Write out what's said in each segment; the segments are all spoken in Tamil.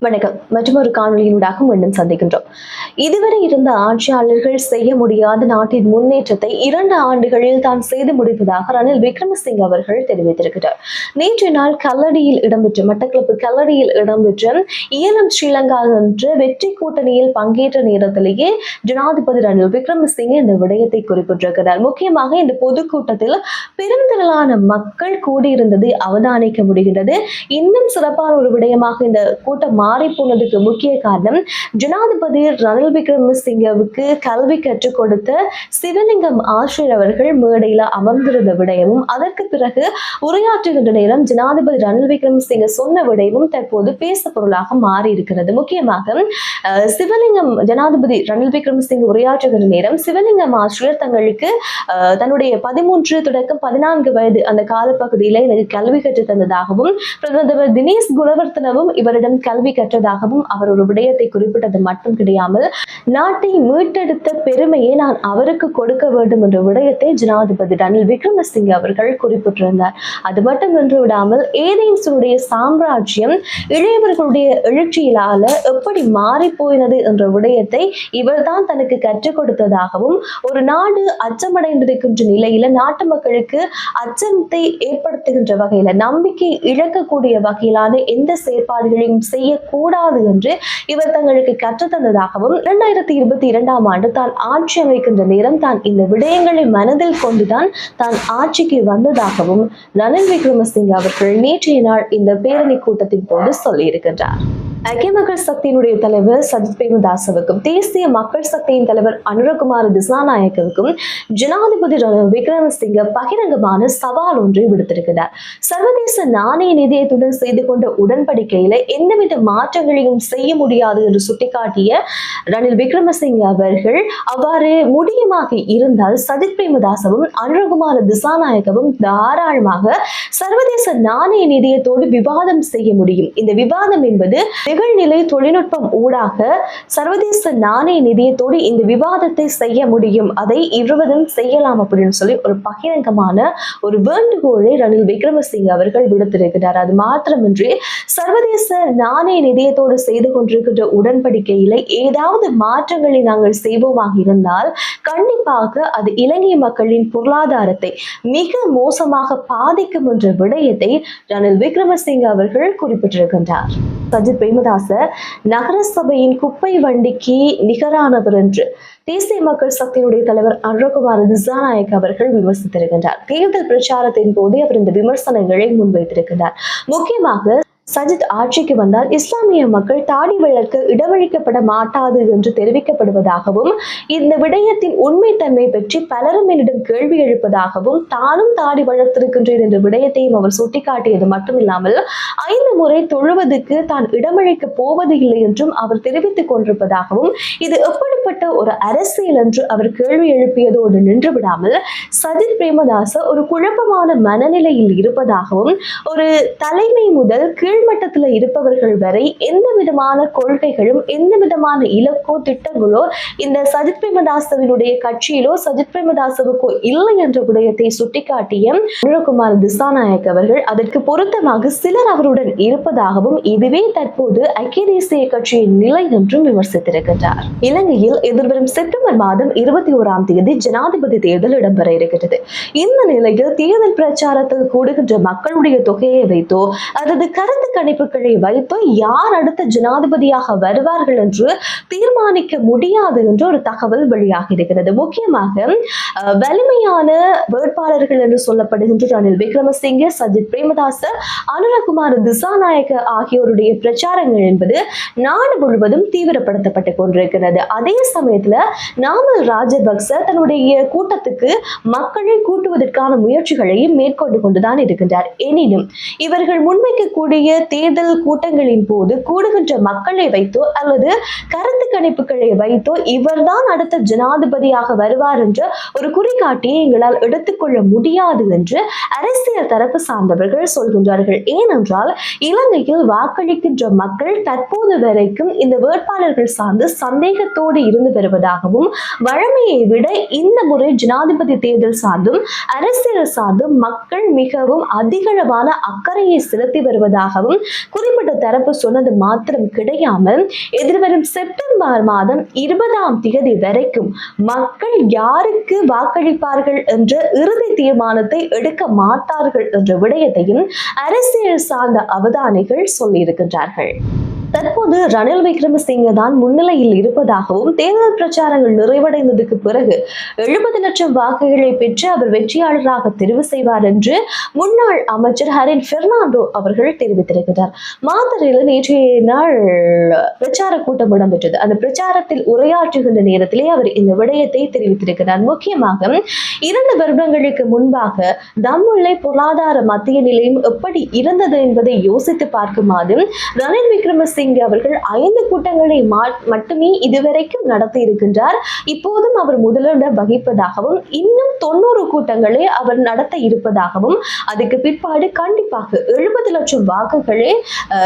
வணக்கம். மற்றொரு காணொலியினூடாக மீண்டும் சந்திக்கின்றோம். இதுவரை இருந்த ஆட்சியாளர்கள் செய்ய முடியாத நாட்டின் முன்னேற்றத்தை இரண்டு ஆண்டுகளில் தான் செய்து முடிப்பதாக ரணில் விக்ரமசிங்க அவர்கள் தெரிவித்திருக்கிறார். நேற்று நாள் கல்லடியில் இடம்பெற்ற மட்டக்களப்பு கல்லடியில் இடம்பெற்ற இயலம் ஸ்ரீலங்கா என்ற வெற்றி கூட்டணியில் பங்கேற்ற நேரத்திலேயே ஜனாதிபதி ரணில் விக்ரமசிங்க இந்த விடயத்தை குறிப்பிட்டிருக்கிறார். முக்கியமாக இந்த பொதுக்கூட்டத்தில் பெருந்திரளான மக்கள் கூடியிருந்ததை அவதானிக்க முடிகின்றது. இன்னும் சிறப்பான ஒரு விடயமாக இந்த கூட்டம் மாறி போனதுக்கு முக்கிய காரணம் ஜனாதிபதி ரணில் விக்ரமசிங்கவுக்கு கல்வி கற்றுக் கொடுத்த சிவலிங்கம் ஆசிரியர் அவர்கள் மேடையில அமர்ந்திருந்த விடயமும் அதற்கு பிறகு உரையாற்றுகின்ற நேரம் ஜனாதிபதி ரணில் விக்ரமசிங்க சொன்ன விடயமும் தற்போது பேச பொருளாக மாறி இருக்கிறது முக்கியமாக சிவலிங்கம் ஜனாதிபதி ரணில் விக்ரமசிங்க உரையாற்றுகின்ற நேரம் சிவலிங்கம் ஆசிரியர் தங்களுக்கு தன்னுடைய பதிமூன்று தொடக்கம் பதினான்கு வயது அந்த காலப்பகுதியில எனக்கு கல்வி கற்று தந்ததாகவும் பிரதமர் தினேஷ் குணவர்த்தனவும் இவரிடம் கல்வி கற்றதாகவும் அவர் ஒரு விடயத்தை குறிப்பிட்டது மட்டும் கிடையாமல் நாட்டை மீட்டெடுத்த பெருமையை நான் அவருக்கு கொடுக்க வேண்டும் என்ற விடயத்தை ஜனாதிபதி ரணில் விக்ரமசிங்கே அவர்கள் குறிப்பிட்டிருந்தார். அது மட்டும் நின்று விடாமல் ஏதேன்ஸுடைய சாம்ராஜ்யம் இளையவர்களுடைய எழுச்சியிலால எப்படி மாறி போயினது என்ற விடயத்தை இவர்தான் தனக்கு கற்றுக் கொடுத்ததாகவும் ஒரு நாடு அச்சமடைந்திருக்கின்ற நிலையில நாட்டு மக்களுக்கு அச்சத்தை ஏற்படுத்துகின்ற வகையில நம்பிக்கை இழக்கக்கூடிய வகையிலான எந்த செயற்பாடுகளையும் செய்யக்கூடாது என்று இவர் தங்களுக்கு கற்றுத்தந்ததாகவும் இரண்டாயிரத்தி இருபத்தி இரண்டாம் ஆண்டு தான் ஆட்சி அமைக்கின்ற நேரம் தான் இந்த விடயங்களை மனதில் கொண்டுதான் தான் ஆட்சிக்கு வந்ததாகவும் ரணில் விக்ரமசிங்க அவர்கள் நேற்றைய நாள் இந்த பேரணி கூட்டத்தின் போது சொல்லியிருக்கின்றார். ஐக்கிய மக்கள் சக்தியினுடைய தலைவர் சஜித் பிரேமதாசவுக்கும் தேசிய மக்கள் சக்தியின் தலைவர் அனுரகுமார் திசாநாயக்கவுக்கும் ஜனாதிபதி ரணில் விக்ரமசிங்க பகிரங்கமான சவால் ஒன்றை விடுத்திருக்கிறார். சர்வதேச நாணய நிதியத்துடன் செய்து கொண்ட உடன்படிக்கையில எந்தவித மாற்றங்களையும் செய்ய முடியாது என்று சுட்டிக்காட்டிய ரணில் விக்ரமசிங்க அவர்கள் அவ்வாறு முடியுமாக இருந்தால் சஜித் பிரேமதாசவும் அனுரகுமார திசாநாயக்கவும் தாராளமாக சர்வதேச நாணய நிதியத்தோடு விவாதம் செய்ய முடியும். இந்த விவாதம் என்பது நிகழ்நிலை தொழில்நுட்பம் ஊடாக சர்வதேச நாணய நிதியத்தோடு இந்த விவாதத்தை செய்ய முடியும். அதை இருவரும் செய்யலாம் அப்படின்னு சொல்லி ஒரு பகிரங்கமான ஒரு வேண்டுகோளை ரணில் விக்ரமசிங்க அவர்கள் விடுத்திருக்கிறார். அது மாத்திரமின்றி சர்வதேச நாணய நிதியத்தோடு செய்து கொண்டிருக்கின்ற உடன்படிக்கையில ஏதாவது மாற்றங்களை நாங்கள் செய்வோமாக இருந்தால் கண்டிப்பாக அது இலங்கை மக்களின் பொருளாதாரத்தை மிக மோசமாக பாதிக்கும் என்ற விடயத்தை ரணில் விக்ரமசிங்க அவர்கள் குறிப்பிட்டிருக்கின்றார். சஜித் பிரேமதாச நகரசபையின் குப்பை வண்டிக்கு நிகரானவர் என்று. தேசிய மக்கள் சக்தியினுடைய தலைவர் அனுரகுமார் திசாநாயக் அவர்கள் விமர்சித்திருக்கின்றார். தேர்தல் பிரச்சாரத்தின் போது அவர் இந்த விமர்சனங்களை முன்வைத்திருக்கின்றார். முக்கியமாக சஜித் ஆட்சிக்கு வந்தால் இஸ்லாமிய மக்கள் தாடி வளர்க்க இடமளிக்கப்பட மாட்டாது என்று தெரிவிக்கப்படுவதாகவும் இந்த விடயத்தின் உண்மைத்தன்மை பற்றி பலரும் என்னிடம் கேள்வி எழுப்பதாகவும் தானும் தாடி வளர்த்திருக்கின்றேன் என்ற விடயத்தையும் அவர் சுட்டிக்காட்டியது மட்டுமில்லாமல் ஐந்து முறை தொழுவதற்கு தான் இடமளிக்க போவது இல்லை என்றும் அவர் தெரிவித்துக் கொண்டிருப்பதாகவும் இது எப்படிப்பட்ட ஒரு அரசியல் என்று அவர் கேள்வி எழுப்பியதோடு நின்று விடாமல் சஜித் பிரேமதாச ஒரு குழப்பமான மனநிலையில் இருப்பதாகவும் ஒரு தலைமை முதல் கீழ் கீழ்மட்டத்தில் இருப்பவர்கள் வரை எந்த விதமான கொள்கைகளும் எந்த விதமான இலக்கோ திட்டங்களோ இந்த சஜித் பிரேமதாசவினுடைய கட்சியிலோ சஜித் பிரேமதாசவுக்கோ இல்லை என்ற விடயத்தை சுட்டிக்காட்டிய அனுரகுமார் திசாநாயக் அவர்கள் அதற்கு பொருத்தமாக சிலர் அவருடன் இருப்பதாகவும் இதுவே தற்போது ஐக்கிய தேசிய கட்சியின் நிலை என்றும் விமர்சித்திருக்கின்றார். இலங்கையில் எதிர்வரும் செப்டம்பர் மாதம் இருபத்தி ஓராம் தேதி ஜனாதிபதி தேர்தல் இடம்பெற இருக்கிறது. இந்த நிலையில் தேர்தல் பிரச்சாரத்தில் கூடுகின்ற மக்களுடைய தொகையை வைத்தோ அல்லது கருத்து கணிப்புகளை வைத்து யார் அடுத்த ஜனாதிபதியாக வருவார்கள் என்று தீர்மானிக்க முடியாது என்று ஒரு தகவல் வெளியாகி இருக்கிறது முக்கியமாக வலிமையான வேட்பாளர்கள் என்று சொல்லப்படுகின்ற ரணில் விக்ரமசிங்கே சஜித் பிரேமதாச அனுரகுமார் திசாநாயக ஆகியோருடைய பிரச்சாரங்கள் என்பது நாடு முழுவதும் தீவிரப்படுத்தப்பட்டு கொண்டிருக்கிறது. அதே சமயத்துல நாமல் ராஜபக்ச தன்னுடைய கூட்டத்துக்கு மக்களை கூட்டுவதற்கான முயற்சிகளையும் மேற்கொண்டு கொண்டுதான் இருக்கின்றார். எனினும் இவர்கள் முன்வைக்கக்கூடிய தேர்தல் கூட்டங்களின் போது கூடுகின்ற மக்களை வைத்தோ அல்லது கருத்து கணிப்புகளை வைத்தோ இவர்தான் அடுத்த ஜனாதிபதியாக வருவார் என்ற ஒரு குறிகாட்டியை எங்களால் எடுத்துக்கொள்ள முடியாது என்று அரசியல் தரப்பு சார்ந்தவர்கள் சொல்கின்றார்கள். ஏனென்றால் இலங்கையில் வாக்களிக்கின்ற மக்கள் தற்போது வரைக்கும் இந்த வேட்பாளர்கள் சார்ந்து சந்தேகத்தோடு இருந்து வருவதாகவும் வழமையை விட இந்த முறை ஜனாதிபதி தேர்தல் சார்ந்தும் அரசியல் சார்ந்தும் மக்கள் மிகவும் அதிகளவான அக்கறையை செலுத்தி வருவதாக இருப்பதாகவும் குறிப்பிட்ட தரப்பு சொன்னது மாத்திரம் கிடையாமல் எதிர்வரும் செப்டம்பர் மாதம் இருபதாம் தேதி வரைக்கும் மக்கள் யாருக்கு வாக்களிப்பார்கள் என்ற இறுதி தீர்மானத்தை எடுக்க மாட்டார்கள் என்ற விடயத்தையும் அரசியல் சார்ந்த அவதானிகள் சொல்லியிருக்கின்றார்கள். தற்போது ரணில் விக்ரமசிங்க தான் முன்னிலையில் இருப்பதாகவும் தேர்தல் பிரச்சாரங்கள் நிறைவடைந்ததுக்கு பிறகு எழுபது லட்சம் வாக்குகளை பெற்று அவர் வெற்றியாளராக தெரிவு செய்வார் என்று முன்னாள் அமைச்சர் ஹரின் பெர்னாண்டோ அவர்கள் தெரிவித்திருக்கிறார். மாத்தறையில் நேற்றைய நாள் பிரச்சார கூட்டம் இடம்பெற்றது. அந்த பிரச்சாரத்தில் உரையாற்றுகின்ற நேரத்திலே அவர் இந்த விடயத்தை தெரிவித்திருக்கிறார். முக்கியமாக இரண்டு வருடங்களுக்கு முன்பாக தம்முல்லை பொருளாதார மத்திய நிலையம் எப்படி இருந்தது என்பதை யோசித்து பார்க்குமாறு ரணில் விக்ரமசிங்க அவர்கள் ஐந்து கூட்டங்களை மட்டுமே இதுவரைக்கும் நடத்தி இருக்கின்றார். இப்போதும் அவர் முதலிடம் வகிப்பதாகவும் இன்னும் தொண்ணூறு கூட்டங்களை அவர் நடத்த இருப்பதாகவும் அதுக்கு பிற்பாடு கண்டிப்பாக எழுபது லட்சம் வாக்குகளே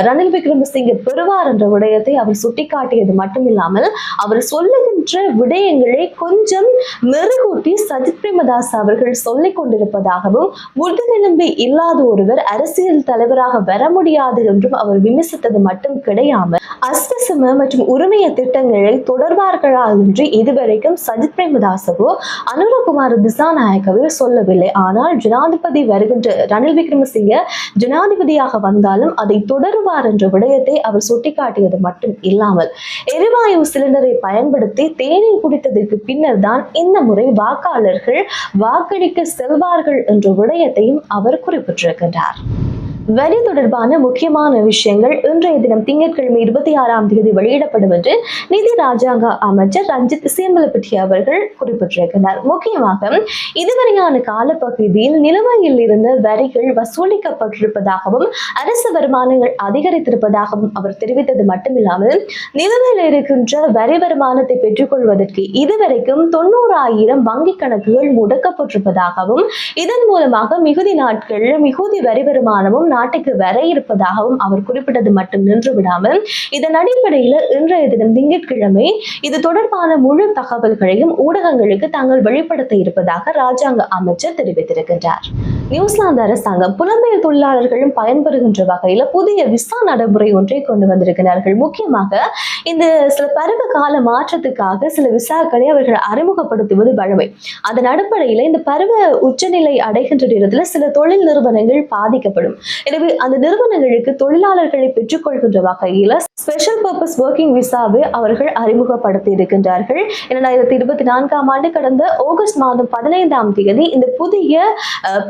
ரணில் விக்ரமசிங்கே பெறுவார் என்ற விடயத்தை அவர் சுட்டிக்காட்டியது மட்டுமில்லாமல் அவர் சொல்லுகின்ற விடயங்களை கொஞ்சம் மெருகூட்டி சஜித் பிரேமதாஸ் அவர்கள் சொல்லிக் கொண்டிருப்பதாகவும் முதுகெலும்பு இல்லாத ஒருவர் அரசியல் தலைவராக வர முடியாது என்றும் அவர் விமர்சித்தது மட்டும் கிடையாது அடையாமல் அஸ்தசம மற்றும் உரிமைய திட்டங்களை தொடர்பார்களா என்று இதுவரைக்கும் சஜித் பிரேமதாசவோ அனுரகுமார் திசாநாயகவோ சொல்லவில்லை. ஆனால் ஜனாதிபதி வருகின்ற ரணில் விக்ரமசிங்க ஜனாதிபதியாக வந்தாலும் அதை தொடருவார் என்ற விடயத்தை அவர் சுட்டிக்காட்டியது மட்டும் இல்லாமல் எரிவாயு சிலிண்டரை பயன்படுத்தி தேநீர் குடித்ததற்கு பின்னர் தான் இந்த முறை வாக்காளர்கள் வாக்களிக்க செல்வார்கள் என்ற விடயத்தையும் அவர் குறிப்பிட்டிருக்கின்றார். வரி தொடர்பான முக்கியமான விஷயங்கள் இன்றைய தினம் திங்கட்கிழமை இருபத்தி ஆறாம் தேதி வெளியிடப்படும் என்று நிதி ராஜாங்க அமைச்சர் ரஞ்சித் சேம்பலப்பட்டி அவர்கள் குறிப்பிட்டிருக்கிறார். முக்கியமாக இதுவரையான காலப்பகுதியில் நிலுவையில் இருந்த வரிகள் வசூலிக்கப்பட்டிருப்பதாகவும் அரசு வருமானங்கள் அதிகரித்திருப்பதாகவும் அவர் தெரிவித்தது மட்டுமில்லாமல் நிலுவையில் இருக்கின்ற வரி வருமானத்தை பெற்றுக்கொள்வதற்கு இதுவரைக்கும் தொண்ணூறாயிரம் வங்கி கணக்குகள் முடக்கப்பட்டிருப்பதாகவும் இதன் மூலமாக மிகுதி நாட்களில் மிகுதி வரி வருமானமும் நாட்டுக்கு வர இருப்பதாகவும் அவர் குறிப்பிட்டது மட்டும் நின்று விடாமல் இதன் அடிப்படையில் இன்றைய தினம் திங்கட்கிழமை இது தொடர்பான முழு தகவல்களையும் ஊடகங்களுக்கு தாங்கள் வெளிப்படுத்த இருப்பதாக ராஜாங்க அமைச்சர் தெரிவித்திருக்கின்றார். நியூசிலாந்து அரசாங்கம் புலம்பெயர் தொழிலாளர்களும் பயன்பெறுகின்ற வகையில் புதிய விசா நடைமுறை ஒன்றை கொண்டு வந்திருக்கிறார்கள். முக்கியமாக இந்த சில பருவ கால மாற்றத்துக்காக சில விசாக்களை அவர்கள் அறிமுகப்படுத்துவது வழமை அதன் அடிப்படையில் இந்த பருவ உச்சநிலை அடைகின்ற நேரத்தில் சில தொழில் நிறுவனங்கள் பாதிக்கப்படும். எனவே அந்த நிறுவனங்களுக்கு தொழிலாளர்களை பெற்றுக்கொள்கின்ற வகையில் ஸ்பெஷல் பர்பஸ் ஒர்க்கிங் விசாவை அவர்கள் அறிமுகப்படுத்தி இருக்கின்றார்கள். இரண்டாயிரத்தி இருபத்தி நான்காம் ஆண்டு கடந்த ஆகஸ்ட் மாதம் பதினைந்தாம் தேதி இந்த புதிய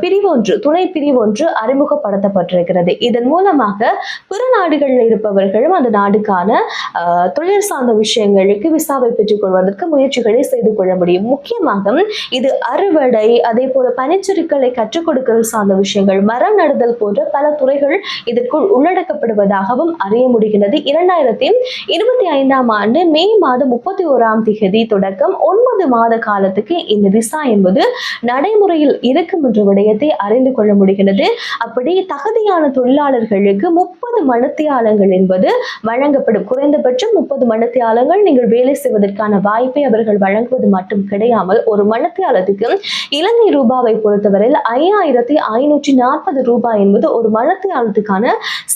பிரிவு ஒன்று துணை பிரிவு ஒன்று அறிமுகப்படுத்தப்பட்டிருக்கிறது. இதன் மூலமாக பிற நாடுகளில் இருப்பவர்களும் அந்த நாடுக்கான தொழில் சார்ந்த விஷயங்களுக்கு விசாவை பெற்றுக்கொள்வதற்கு முயற்சிகளை செய்து கொள்ள முடியும். முக்கியமாக இது அறுவடை அதே போல பனிச்சறுக்களை கற்றுக் கொடுக்கல் சார்ந்த விஷயங்கள் மரம் நடுதல் போன்ற பல துறைகள் இதற்குள் உள்ளடக்கப்படுவதாகவும் அறிய முடிகிறது. இரண்டாயிரத்தி இருபத்தி ஐந்தாம் ஆண்டு மே மாதம் முப்பத்தி ஓராம் தேதி தொடக்கம் ஒன்பது மாத காலத்துக்கு இந்த விசா என்பது நடைமுறையில் இருக்கும் என்ற விடயத்தை அறிந்து கொள்ள முடிகிறது அப்படி தகுதியான தொழிலாளர்களுக்கு முப்பது மனத்தியாலங்கள் என்பது வழங்கப்படும். குறைந்தபட்சம் முப்பது மனத்தியாலங்கள் நீங்கள் வேலை செய்வதற்கான வாய்ப்பை அவர்கள் வழங்குவது மட்டும் கிடையாமல் ஒரு மனத்தியாலத்துக்கு இலங்கை ரூபாவை பொறுத்தவரையில் ஐயாயிரத்தி ஐநூற்றி நாற்பது ரூபாய் என்பது ஒரு மனத்தியாலத்துக்கான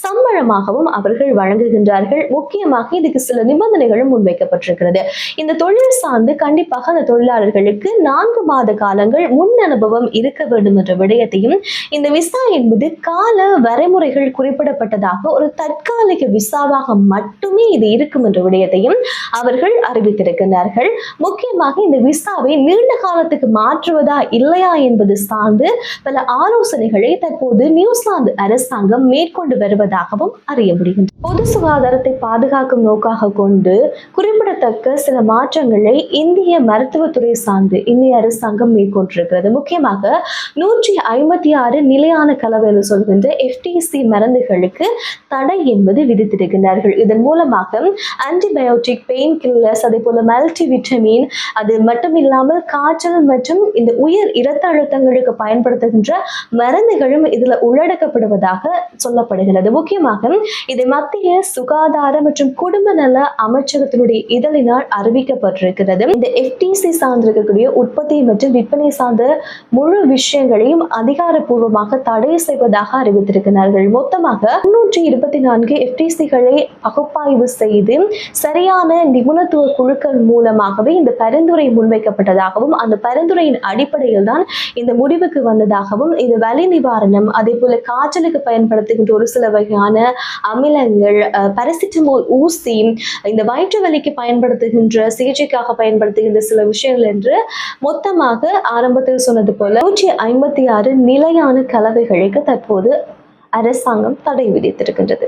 சம்பளமாகவும் அவர்கள் வழங்குகின்றார்கள். முக்கியமாக இதுக்கு சில நிபந்தனைகளும் முன்வைக்கப்பட்டிருக்கிறது. இந்த தொழில் சார்ந்து கண்டிப்பாக அந்த தொழிலாளர்களுக்கு நான்கு மாத காலங்கள் முன் அனுபவம் இருக்க வேண்டும் என்ற நேரத்தையும் இந்த விசா என்பது கால வரைமுறைகள் குறிப்பிடப்பட்டதாக ஒரு தற்காலிக விசாவாக மட்டுமே இது இருக்கும் என்ற விடயத்தையும் அவர்கள் அறிவித்திருக்கிறார்கள் முக்கியமாக இந்த விசாவை நீண்ட காலத்துக்கு மாற்றுவதா இல்லையா என்பது சார்ந்து பல ஆலோசனைகளை தற்போது நியூசிலாந்து அரசாங்கம் மேற்கொண்டு வருவதாகவும் அறிய முடிகின்றது. பொது சுகாதாரத்தை பாதுகாக்கும் நோக்காக கொண்டு குறிப்பிடத்தக்க சில மாற்றங்களை இந்திய மருத்துவத்துறை சார்ந்து இந்திய அரசாங்கம் மேற்கொண்டிருக்கிறது. முக்கியமாக நூற்றி ஐம்பத்தி ஆறு நிலையான கலவை என்று சொல்கின்ற எஃப்டிசி மருந்துகளுக்கு தடை என்பது விதித்திருக்கிறார்கள் இதன் மூலமாக ஆன்டிபயோட்டிக் பெயின் கில்லர்ஸ் அதே போல மல்டி விட்டமின் அது மட்டும் இல்லாமல் காய்ச்சல் மற்றும் இந்த உயர் இரத்த அழுத்தங்களுக்கு பயன்படுத்துகின்ற மருந்துகளும் இதுல உள்ளடக்கப்படுவதாக சொல்லப்படுகிறது. முக்கியமாக இதை மத்திய சுகாதார மற்றும் குடும்ப நல அமைச்சகத்தினுடைய இதழினால் அறிவிக்கப்பட்டிருக்கிறது. இந்த எஃப்டிசி சார்ந்திருக்கக்கூடிய உற்பத்தி மற்றும் விற்பனை சார்ந்த முழு விஷயங்களையும் அதிகாரப்பூர்வமாக தடை செய்வதாக அறிவித்திருக்கிறார்கள். மொத்தமாக முன்னூற்றி இருபத்தி நான்கு எஃப்டிசிகளை பகுப்பாய்வு செய்து சரியான நிபுணத்துவ குழுக்கள் மூலமாகவே இந்த பரிந்துரை முன்வைக்கப்பட்டதாகவும் அந்த பரிந்துரையின் அடிப்படையில் தான் இந்த முடிவுக்கு வந்ததாகவும் இது வலி நிவாரணம் அதே போல காய்ச்சலுக்கு பயன்படுத்துகின்ற ஒரு சில வகையான அமிலங்கள் பரசிட்டமோல் ஊசி இந்த வயிற்று வலிக்கு பயன்படுத்துகின்ற சிகிச்சைக்காக பயன்படுத்துகின்ற சில விஷயங்கள் என்று மொத்தமாக ஆரம்பத்தில் சொன்னது போல நூற்றி ஐம்பத்தி ஆறு நிலையான கலவைகளுக்கு தற்போது அரசாங்கம் தடை விதித்திருக்கின்றது.